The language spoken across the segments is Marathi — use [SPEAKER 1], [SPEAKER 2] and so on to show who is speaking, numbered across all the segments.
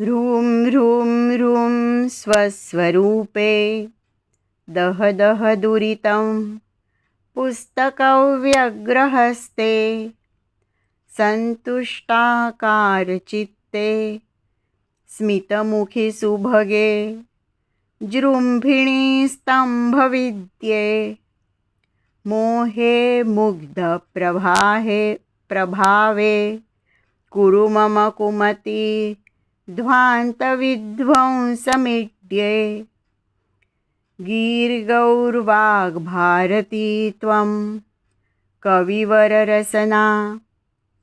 [SPEAKER 1] ह्रूं ह्रूं ह्रूं स्वस्वरूपे। दह दह दुरितं पुस्तकव्यग्रहस्ते। सन्तुष्टाकारचित्ते स्मितमुखि सुभगे। जृम्भिणीस्तम्भविद्ये मोहे मुग्धप्रभाहे प्रभावे। कुरु मम कुमती ध्वान्तविध्वंसमिड्ये गीर्गौर्वाग्भारती त्वं। कविवररसना।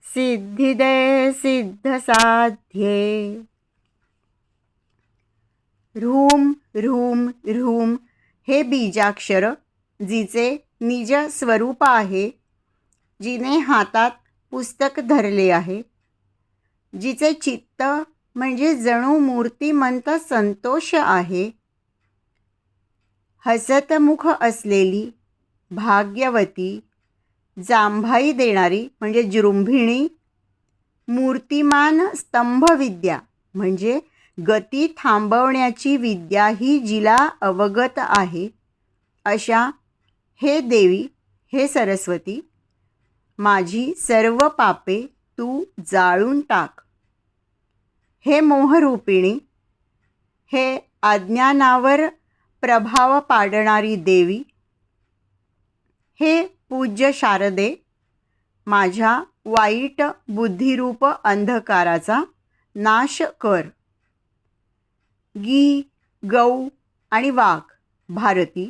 [SPEAKER 1] सिद्धिदे सिद्धसाध्ये। ऋम ह्रूम ह्रूम हे बीजाक्षर जिचे निज स्वरूप आहे जिने हातात पुस्तक धरले आहे जिचे चित्त म्हणजे जणू मूर्तिमंत संतोष आहे. हसतमुख असलेली भाग्यवती जांभाई देणारी म्हणजे जृंभिणी मूर्तिमान स्तंभविद्या म्हणजे गती थांबवण्याची विद्या ही जिला अवगत आहे. अशा हे देवी हे सरस्वती माझी सर्व पापे तू जाळून टाक. हे मोहरूपिणी हे अज्ञानावर प्रभाव पाडणारी देवी हे पूज्य शारदे माझ्या वाईट बुद्धिरूप अंधकाराचा नाश कर. गी गौ आणि वाघ भारती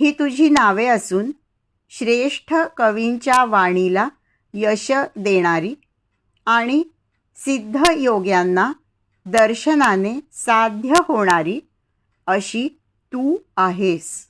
[SPEAKER 1] ही तुझी नावे असून श्रेष्ठ कवींच्या वाणीला यश देणारी आणि सिद्धयोग्यांना दर्शनाने साध्य होणारी अशी तू आहेस.